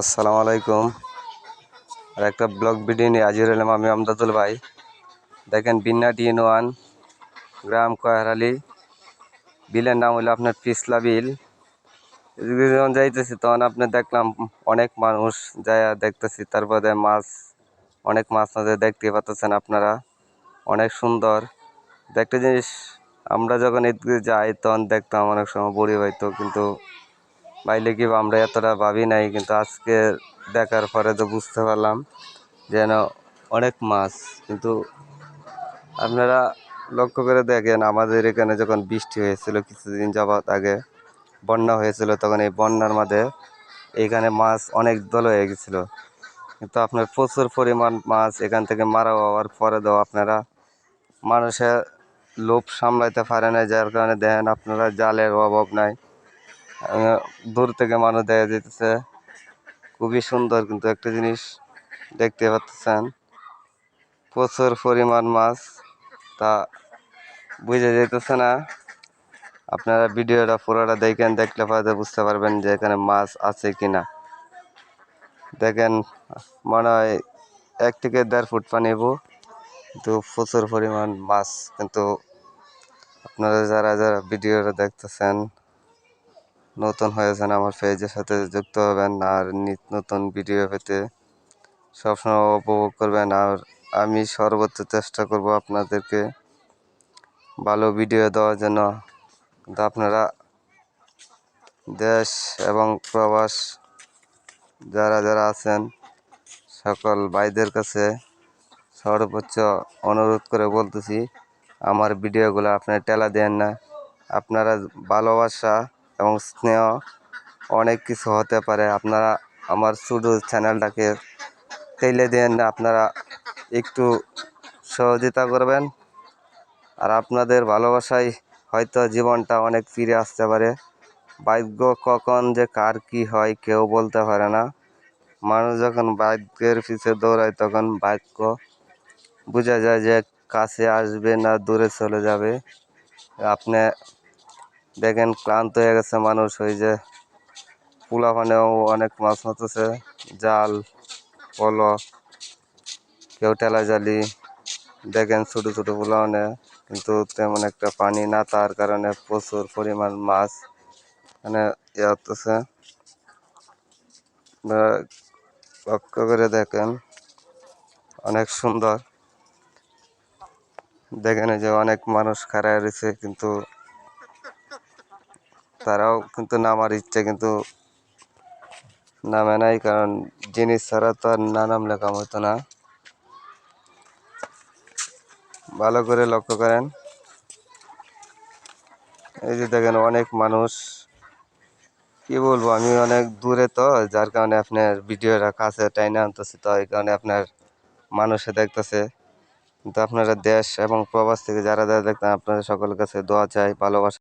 আসসালামু আলাইকুম। আর একটা ব্লগ ভিডিও নিয়ে হাজির হলাম আমি আমদাদুল ভাই। দেখেন বিন্নাটি ইন ওয়ান, গ্রাম কয়ারালি বিলের নাম হলো আপনার পিছলা বিল। যখন যাইতেছি তখন আপনি দেখলাম অনেক মানুষ যায় দেখতেছি, তারপরে মাছ, অনেক মাছ নদী দেখতে পাচ্ছেন আপনারা। অনেক সুন্দর। দেখতে জিনিস, আমরা যখন এদিকে যাই তখন দেখতাম অনেক সময় বড়ি হইতো, কিন্তু বাইলে কি আমরা এতটা ভাবি নাই, কিন্তু আজকে দেখার পরে তো বুঝতে পারলাম যেন অনেক মাছ। কিন্তু আপনারা লক্ষ্য করে দেখেন, আমাদের এখানে যখন বৃষ্টি হয়েছিল কিছুদিন যাবৎ আগে, বন্যা হয়েছিল, তখন এই বন্যার মাঝে এইখানে মাছ অনেক দল হয়ে গেছিল। কিন্তু আপনার প্রচুর পরিমাণ মাছ এখান থেকে মারা হওয়ার পরে দাও আপনারা মানুষের লোভ সামলাইতে পারে না যার কারণে দেখেন আপনারা জালের অভাব নাই। দূর থেকে মানুষ দেখা যেতেছে খুবই সুন্দর কিন্তু একটা জিনিস দেখতে পাচ্ছেন। প্রচুর পরিমাণ মাছ, তা বুঝে যেতেছে না। আপনারা ভিডিওটা পুরোটা দেখেন, দেখলে পরে বুঝতে পারবেন যে এখানে মাছ আছে কি না দেখেন, মনে হয় এক থেকে দেড় ফুট পানি কিন্তু প্রচুর পরিমাণ মাছ কিন্তু আপনারা যারা যারা ভিডিওটা দেখতেছেন নতুন হয়েছেন আমার পেজের সাথে যুক্ত হবেন আর নতুন ভিডিও পেতে। সবসময় উপভোগ করবেন আর আমি সর্বোচ্চ চেষ্টা করব আপনাদেরকে ভালো ভিডিও দেওয়ার জন্য। আপনারা দেশ এবং প্রবাস যারা যারা আছেন, সকল ভাইদের কাছে সর্বোচ্চ অনুরোধ করে বলতেছি, আমার ভিডিওগুলো আপনারা টেলা দেন না। আপনারা ভালোবাসা এবং স্নেহ অনেক কিছু হতে পারে। আপনারা আমার শুধু চ্যানেলটাকে টেলে দেন, আপনারা একটু সহযোগিতা করবেন। আর আপনাদের ভালোবাসায় হয়তো জীবনটা অনেক ফিরে আসতে পারে। ভাগ্য কখন যে কার কি হয় কেউ বলতে পারে না। মানুষ যখন ভাগ্যের পিছে দৌড়ায়, তখন ভাগ্য বোঝা যায় যে কাছে আসবে না, দূরে চলে যাবে। আপনি দেখেন ক্লান্ত হয়ে গেছে মানুষ, ওই যে পোলাপানেও অনেক মাছ মারতেছে, জাল, পলো, কেউ টেলা জালি, দেখেন ছোটো ছোটো পোলাপানে, কিন্তু তেমন একটা পানি না, তার কারণে প্রচুর পরিমাণ মাছ মানে ইয়ে হতেছে। লক্ষ্য করে দেখেন, অনেক সুন্দর। দেখেন যে অনেক মানুষ খাড়ায় রয়েছে, কিন্তু তারাও কিন্তু নামার ইচ্ছে কিন্তু নামে নাই, কারণ জিনিস ছাড়া তো আর না নামলে কাম হতো না। ভালো করে লক্ষ্য করেন। এই যে দেখেন অনেক মানুষ, কি বলব, আমি অনেক দূরে তো, যার কারণে আপনার ভিডিওটা কাছে টাইনে আনতেছি তো, এই কারণে আপনার মানুষে দেখতেছে। কিন্তু আপনারা দেশ এবং প্রবাস থেকে যারা যারা দেখতেন, আপনাদের সকলের কাছে দোয়া চাই, ভালোবাসা